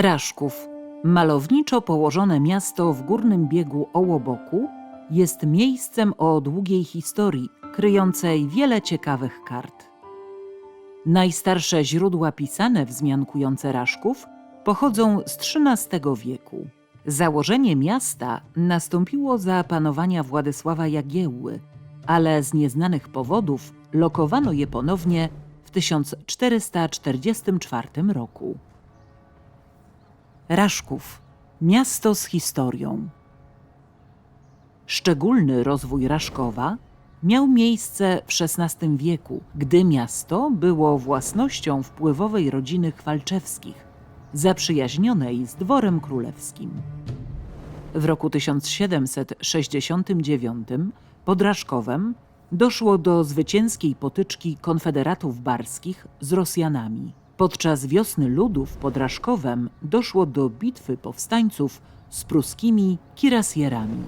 Raszków, malowniczo położone miasto w górnym biegu Ołoboku, jest miejscem o długiej historii, kryjącej wiele ciekawych kart. Najstarsze źródła pisane wzmiankujące Raszków pochodzą z XIII wieku. Założenie miasta nastąpiło za panowania Władysława Jagiełły, ale z nieznanych powodów lokowano je ponownie w 1444 roku. Raszków miasto z historią. Szczególny rozwój Raszkowa miał miejsce w XVI wieku, gdy miasto było własnością wpływowej rodziny Chwalczewskich, zaprzyjaźnionej z dworem królewskim. W roku 1769 pod Raszkowem doszło do zwycięskiej potyczki konfederatów barskich z Rosjanami. Podczas wiosny ludów pod Raszkowem doszło do bitwy powstańców z pruskimi kirasjerami.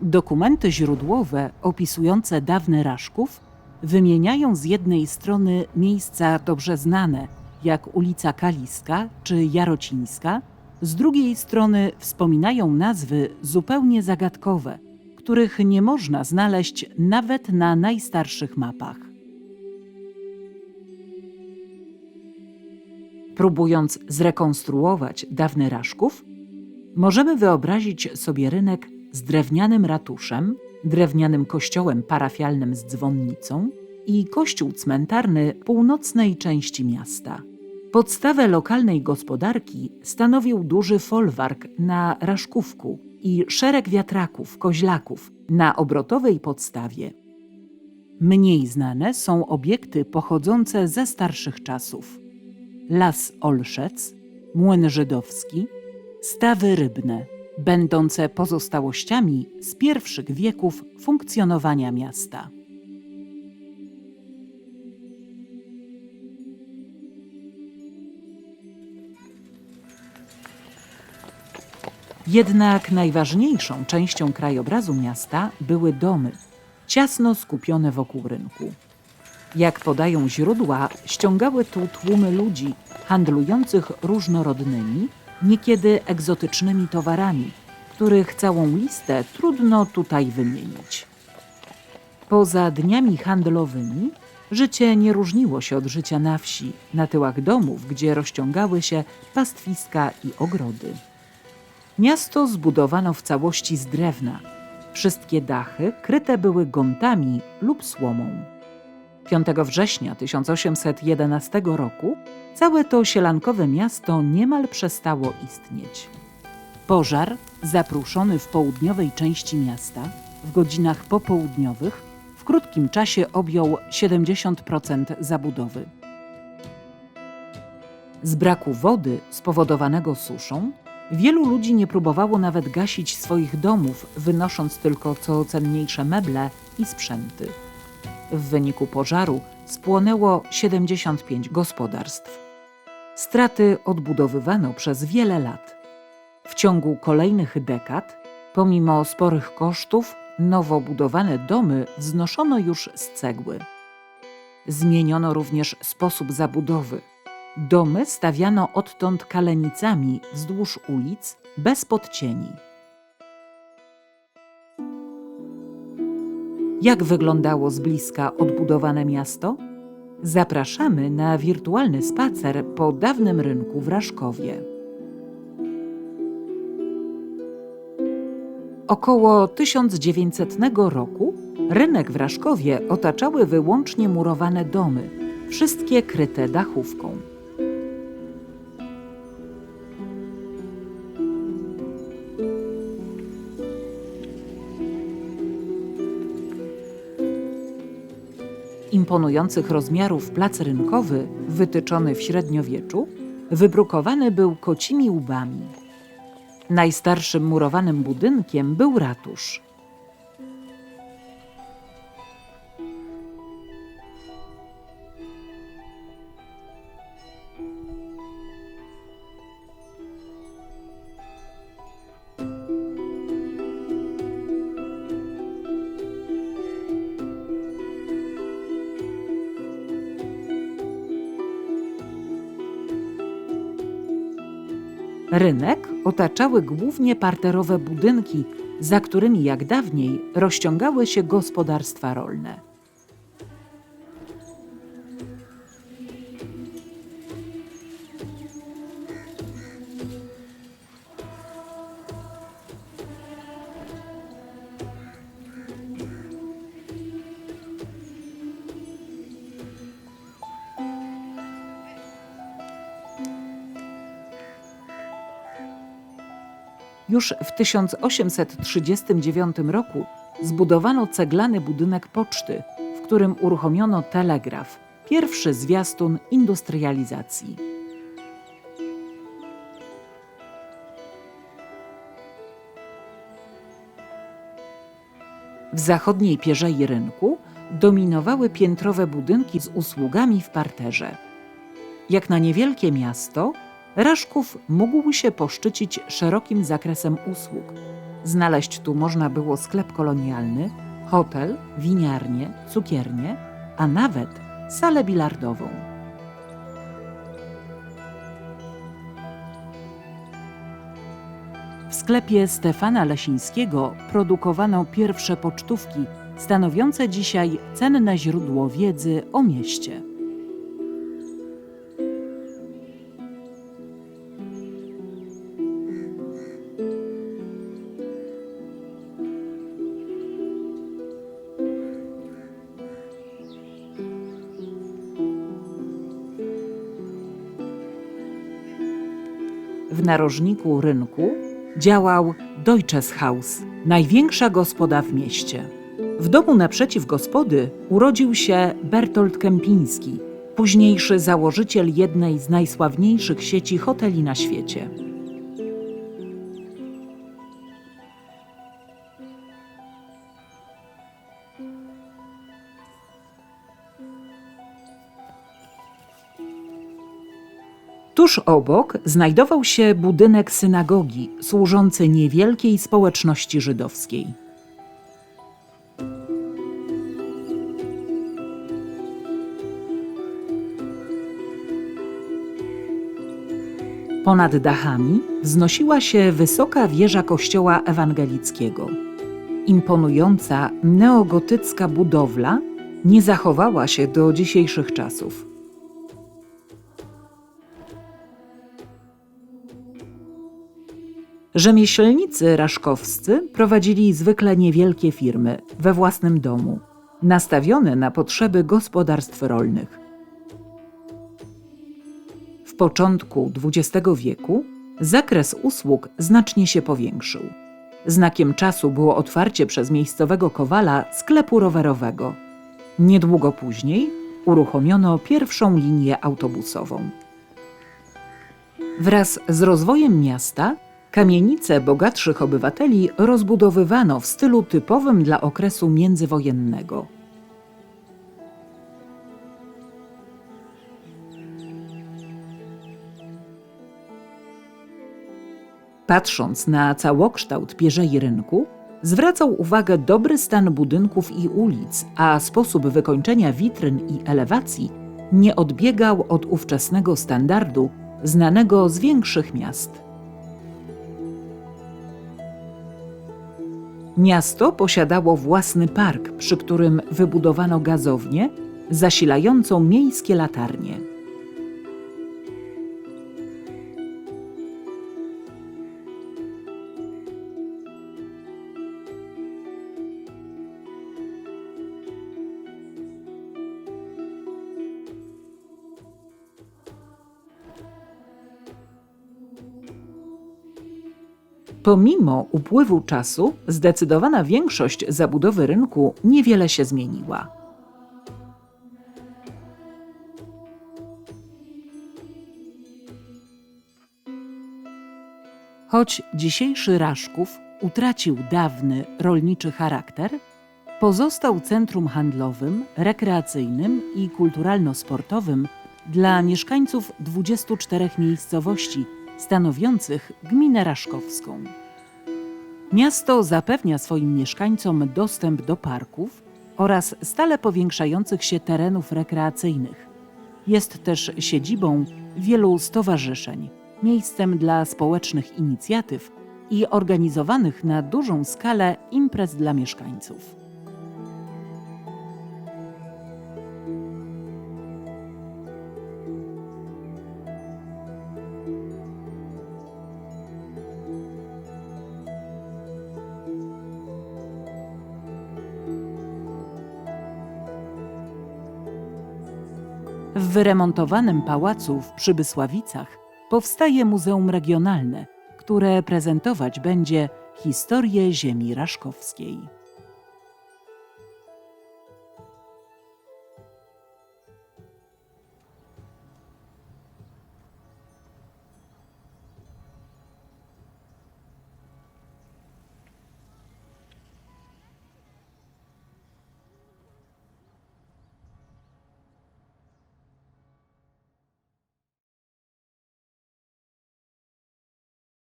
Dokumenty źródłowe opisujące dawny Raszków wymieniają z jednej strony miejsca dobrze znane, jak ulica Kaliska czy Jarocińska, z drugiej strony wspominają nazwy zupełnie zagadkowe, których nie można znaleźć nawet na najstarszych mapach. Próbując zrekonstruować dawny Raszków, możemy wyobrazić sobie rynek z drewnianym ratuszem, drewnianym kościołem parafialnym z dzwonnicą i kościół cmentarny północnej części miasta. Podstawę lokalnej gospodarki stanowił duży folwark na Raszkówku i szereg wiatraków, koźlaków na obrotowej podstawie. Mniej znane są obiekty pochodzące ze starszych czasów. Las Olszec, młyn żydowski, stawy rybne, będące pozostałościami z pierwszych wieków funkcjonowania miasta. Jednak najważniejszą częścią krajobrazu miasta były domy, ciasno skupione wokół rynku. Jak podają źródła, ściągały tu tłumy ludzi handlujących różnorodnymi, niekiedy egzotycznymi towarami, których całą listę trudno tutaj wymienić. Poza dniami handlowymi, życie nie różniło się od życia na wsi, na tyłach domów, gdzie rozciągały się pastwiska i ogrody. Miasto zbudowano w całości z drewna. Wszystkie dachy kryte były gontami lub słomą. 5 września 1811 roku całe to sielankowe miasto niemal przestało istnieć. Pożar, zapruszony w południowej części miasta, w godzinach popołudniowych, w krótkim czasie objął 70% zabudowy. Z braku wody spowodowanego suszą, wielu ludzi nie próbowało nawet gasić swoich domów, wynosząc tylko co cenniejsze meble i sprzęty. W wyniku pożaru spłonęło 75 gospodarstw. Straty odbudowywano przez wiele lat. W ciągu kolejnych dekad, pomimo sporych kosztów, nowo budowane domy wznoszono już z cegły. Zmieniono również sposób zabudowy. Domy stawiano odtąd kalenicami wzdłuż ulic, bez podcieni. Jak wyglądało z bliska odbudowane miasto? Zapraszamy na wirtualny spacer po dawnym rynku w Raszkowie. Około 1900 roku rynek w Raszkowie otaczały wyłącznie murowane domy, wszystkie kryte dachówką. Imponujących rozmiarów plac rynkowy, wytyczony w średniowieczu, wybrukowany był kocimi łbami. Najstarszym murowanym budynkiem był ratusz. Rynek otaczały głównie parterowe budynki, za którymi jak dawniej rozciągały się gospodarstwa rolne. Już w 1839 roku zbudowano ceglany budynek poczty, w którym uruchomiono telegraf, pierwszy zwiastun industrializacji. W zachodniej pierzei rynku dominowały piętrowe budynki z usługami w parterze. Jak na niewielkie miasto, Raszków mógł się poszczycić szerokim zakresem usług. Znaleźć tu można było sklep kolonialny, hotel, winiarnię, cukiernię, a nawet salę bilardową. W sklepie Stefana Lesińskiego produkowano pierwsze pocztówki, stanowiące dzisiaj cenne źródło wiedzy o mieście. W narożniku rynku działał Deutsches Haus, największa gospoda w mieście. W domu naprzeciw gospody urodził się Bertolt Kępiński, późniejszy założyciel jednej z najsławniejszych sieci hoteli na świecie. Tuż obok znajdował się budynek synagogi służący niewielkiej społeczności żydowskiej. Ponad dachami wznosiła się wysoka wieża kościoła ewangelickiego. Imponująca neogotycka budowla nie zachowała się do dzisiejszych czasów. Rzemieślnicy raszkowscy prowadzili zwykle niewielkie firmy we własnym domu, nastawione na potrzeby gospodarstw rolnych. W początku XX wieku zakres usług znacznie się powiększył. Znakiem czasu było otwarcie przez miejscowego kowala sklepu rowerowego. Niedługo później uruchomiono pierwszą linię autobusową. Wraz z rozwojem miasta Kamienice bogatszych obywateli rozbudowywano w stylu typowym dla okresu międzywojennego. Patrząc na całokształt pierzei rynku, zwracał uwagę dobry stan budynków i ulic, a sposób wykończenia witryn i elewacji nie odbiegał od ówczesnego standardu znanego z większych miast. Miasto posiadało własny park, przy którym wybudowano gazownię zasilającą miejskie latarnie. Pomimo upływu czasu, zdecydowana większość zabudowy rynku niewiele się zmieniła. Choć dzisiejszy Raszków utracił dawny rolniczy charakter, pozostał centrum handlowym, rekreacyjnym i kulturalno-sportowym dla mieszkańców 24 miejscowości stanowiących gminę raszkowską. Miasto zapewnia swoim mieszkańcom dostęp do parków oraz stale powiększających się terenów rekreacyjnych. Jest też siedzibą wielu stowarzyszeń. miejscem dla społecznych inicjatyw i organizowanych na dużą skalę imprez dla mieszkańców. W wyremontowanym pałacu w Przybysławicach powstaje Muzeum Regionalne, które prezentować będzie historię ziemi raszkowskiej.